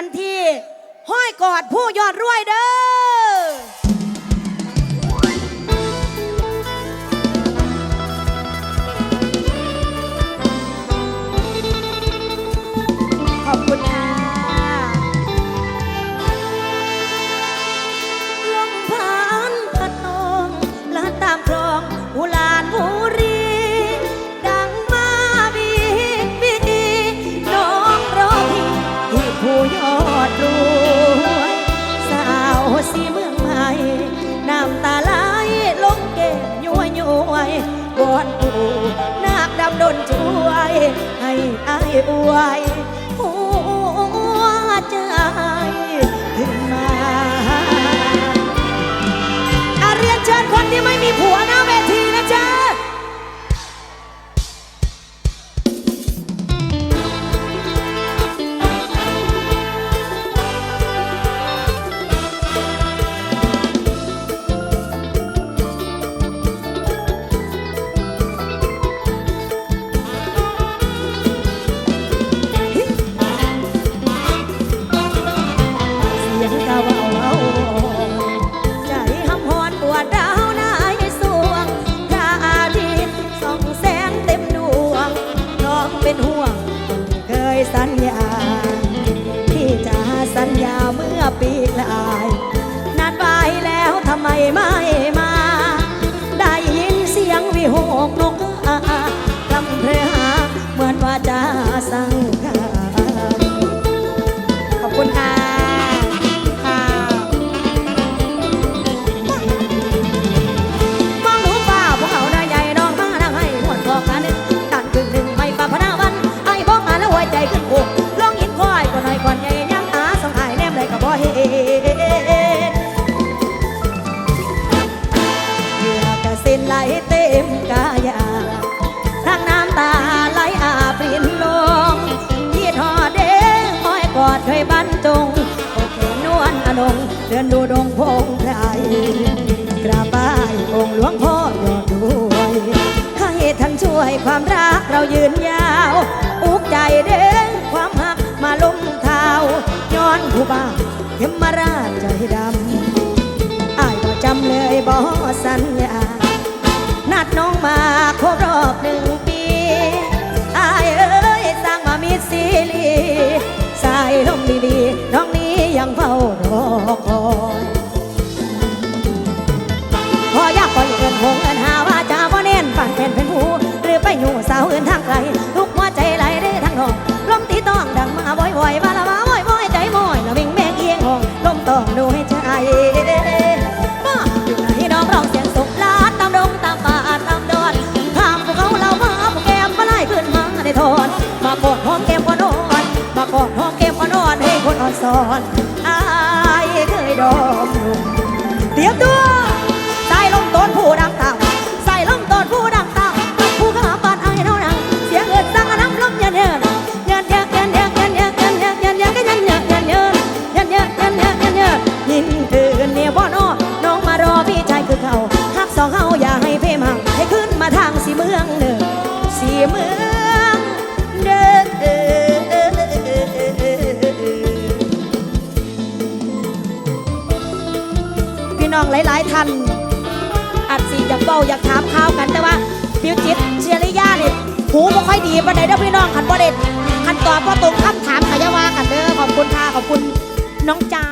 กันที่ห้อยกอดผู้ยอดรวยเด้อ ผู้ยอดรวยสาวสีเมืองใหม่น้ำตาไหลลงเก็บย้วยย้วยวอนปู่นาคดำดนช่วย ให้อายอวย กนกอา ดินดูดงพงไพรกราบไหว้องค์หลวงพ่อยอดด้วยให้ท่านช่วยความรักเรายืนยาว อุกใจเด้งความหักมาลุ่มเท้าย้อนผู้บ้าเขมราชใจดำอายก็จำเลยบ่สัญญานัดน้องมาครบรอบหนึ่งปีอายเอ้ยสร้างมามีซีรีส์สายลมดีๆน้องนี้ยังเฝ้ารอ อไปอยู่สาวอื่นทางไกลทุกหัวใจไหลได้ทั้งนองลมตีต้องดังมาบ่อยๆมาละมาบ่อยๆใจมอยละวิ่งแมงเอียงหองลมต้องดูให้ใจบ้าอยู่ไหนน้องร้องเสียงสุขลาดตามดงตามป่าตามดอนข้ามภูเขาเรามาภูแก้มมาไล่ขึ้นมาได้ทอนมากอดหอมแก้มก่อนนอนมากอดหอมแก้มก่อนนอนให้คนอ่อนสอน เมืองเด้อพี่น้องหลายๆท่านอาจสิอยากเบาอยากถามข่าวกันแต่ว่าพิวจิตเชียริยาเนี่ยหูบ่ค่อยดีปานใดเด้อพี่น้องคันบ่ได้คันตอบบ่ตรงคำถามขยาวากันเด้อขอบคุณค่ะขอบคุณน้องจา